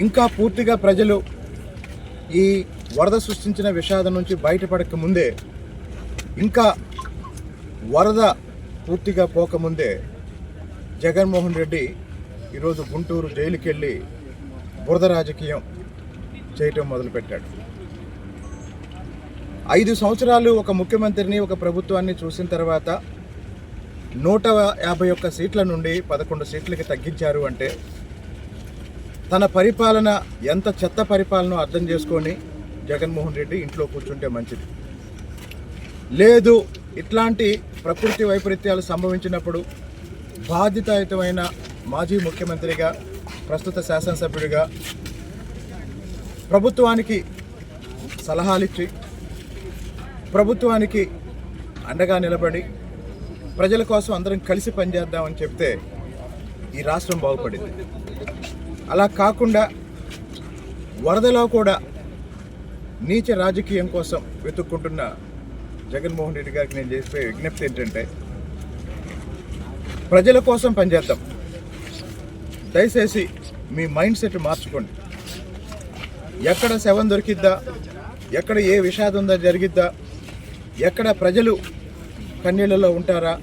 ఇంకా పూర్తిగా ప్రజలు ఈ వరద సృష్టించిన విషాదం నుంచి బయటపడక ముందే ఇంకా వరద పూర్తిగా పోకముందే జగన్మోహన్ రెడ్డి ఈరోజు గుంటూరు జైలుకి వెళ్ళి బురద రాజకీయం చేయటం మొదలుపెట్టాడు. ఐదు సంవత్సరాలు ఒక ముఖ్యమంత్రిని ఒక ప్రభుత్వాన్ని చూసిన తర్వాత నూట యాభై ఒక్క సీట్ల నుండి పదకొండు సీట్లకి తగ్గించారు అంటే తన పరిపాలన ఎంత చెత్త పరిపాలన అర్థం చేసుకొని జగన్మోహన్ రెడ్డి ఇంట్లో కూర్చుంటే మంచిది. లేదు ఇట్లాంటి ప్రకృతి వైపరీత్యాలు సంభవించినప్పుడు బాధ్యతాయుతమైన మాజీ ముఖ్యమంత్రిగా ప్రస్తుత శాసనసభ్యుడిగా ప్రభుత్వానికి సలహాలు ఇచ్చి ప్రభుత్వానికి అండగా నిలబడి ప్రజల కోసం అందరం కలిసి పనిచేద్దామని చెప్తే ఈ రాష్ట్రం బాగుపడింది. అలా కాకుండా వరదలో కూడా నీచ రాజకీయం కోసం వెతుక్కుంటున్న జగన్మోహన్ రెడ్డి గారికి నేను చేసే విజ్ఞప్తి ఏంటంటే ప్రజల కోసం పనిచేద్దాం. దయచేసి మీ మైండ్ సెట్ మార్చుకోండి. ఎక్కడ శవం దొరికిద్దా? ఎక్కడ ఏ విషాదం జరిగిద్దా? ఎక్కడ ప్రజలు కన్నీళ్ళలో ఉంటారా?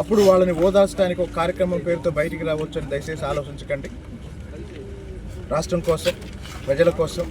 అప్పుడు వాళ్ళని ఓదార్చడానికి ఒక కార్యక్రమం పేరుతో బయటికి రావచ్చు అని దయచేసి ఆలోచించకండి. రాష్ట్రం కోసం ప్రజల కోసం